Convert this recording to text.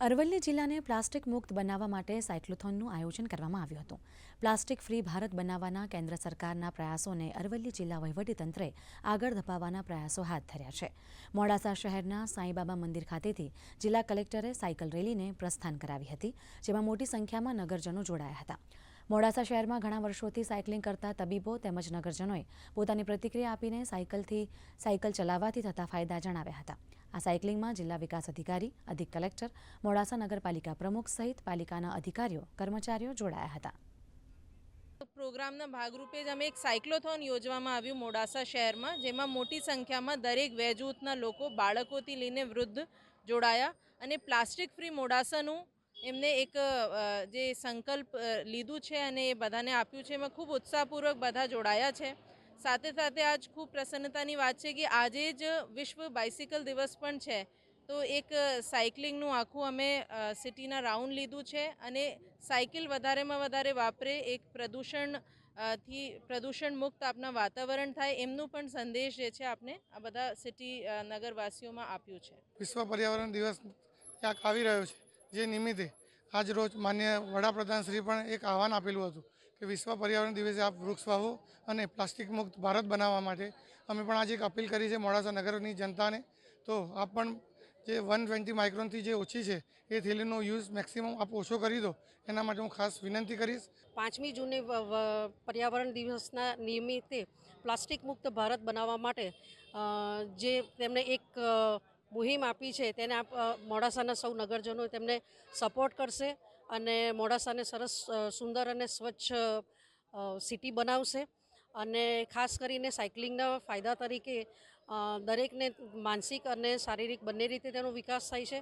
અરવલ્લી જિલ્લાને પ્લાસ્ટિક મુક્ત બનાવવા માટે સાયક્લોથોનનું આયોજન કરવામાં આવ્યું હતું. પ્લાસ્ટિક ફ્રી ભારત બનાવવાના કેન્દ્ર સરકારના પ્રયાસોને અરવલ્લી જિલ્લા વહીવટીતંત્રે આગળ ધપાવવાના પ્રયાસો હાથ ધર્યા છે. મોડાસા શહેરના સાંઈબાબા મંદિર ખાતેથી જિલ્લા કલેક્ટરે સાયકલ રેલીને પ્રસ્થાન કરાવી હતી, જેમાં મોટી સંખ્યામાં નગરજનો જોડાયા હતા. મોડાસા શહેરમાં ઘણા વર્ષોથી સાયકલિંગ કરતા તબીબો તેમજ નગરજનોએ પોતાની પ્રતિક્રિયા આપીને સાયકલથી સાયકલ ચલાવવાથી થતા ફાયદા જણાવ્યા હતા. આ સાયકલિંગમાં જિલ્લા વિકાસ અધિકારી, અધિક કલેક્ટર, મોડાસા નગરપાલિકા પ્રમુખ સહિત પાલિકાના અધિકારીઓ, કર્મચારીઓ જોડાયા હતા. પ્રોગ્રામના ભાગરૂપે જ અમે એક સાયક્લોથોન યોજવામાં આવ્યું મોડાસા શહેરમાં, જેમાં મોટી સંખ્યામાં દરેક વયજૂથના લોકો બાળકોથી લઈને વૃદ્ધ જોડાયા અને પ્લાસ્ટિક ફ્રી મોડાસાનું એમને એક જે સંકલ્પ લીધું છે અને એ બધાને આપ્યું છે. એમાં ખૂબ ઉત્સાહપૂર્વક બધા જોડાયા છે. સાથે સાથે આજ ખૂબ પ્રસન્નતાની વાત છે કે આજે જ વિશ્વ બાઇસિકલ દિવસ પણ છે. તો એક સાયકલિંગનું આખું અમે સિટીના રાઉન્ડ લીધું છે અને સાયકલ વધારેમાં વધારે વાપરે, એક પ્રદૂષણથી પ્રદૂષણ મુક્ત આપના વાતાવરણ થાય એમનું પણ સંદેશ જે છે આપણે આ બધા સિટી નગરવાસીઓમાં આપ્યું છે. વિશ્વ પર્યાવરણ દિવસ ક્યાંક આવી રહ્યો છે, જે નિમિત્તે આજ રોજ માન્ય વડાપ્રધાન શ્રી પણ એક આહવાન આપેલું હતું કે વિશ્વ પર્યાવરણ દિવસે આપ વૃક્ષ વાવો અને પ્લાસ્ટિક મુક્ત ભારત બનાવવા માટે. અમે પણ આજે એક અપીલ કરી છે મોડાસા નગરની જનતાને. તો આપ પણ જે વન ટ્વેન્ટી માઇક્રોનથી જે ઓછી છે એ થેલીનો યુઝ મેક્સિમમ આપ ઓછો કરી દો. એના માટે હું ખાસ વિનંતી કરીશ. પાંચમી જૂને પર્યાવરણ દિવસના નિમિત્તે પ્લાસ્ટિક મુક્ત ભારત બનાવવા માટે જે તેમણે એક મુહિમ આપી છે, તેને આપ મોડાસાના સૌ નગરજનો તેમને સપોર્ટ કરશે અને મોડાસાને સરસ સુંદર અને સ્વચ્છ સિટી બનાવશે. અને ખાસ કરીને સાયકલિંગના ફાયદા તરીકે દરેકને માનસિક અને શારીરિક બંને રીતે તેનો વિકાસ થાય છે.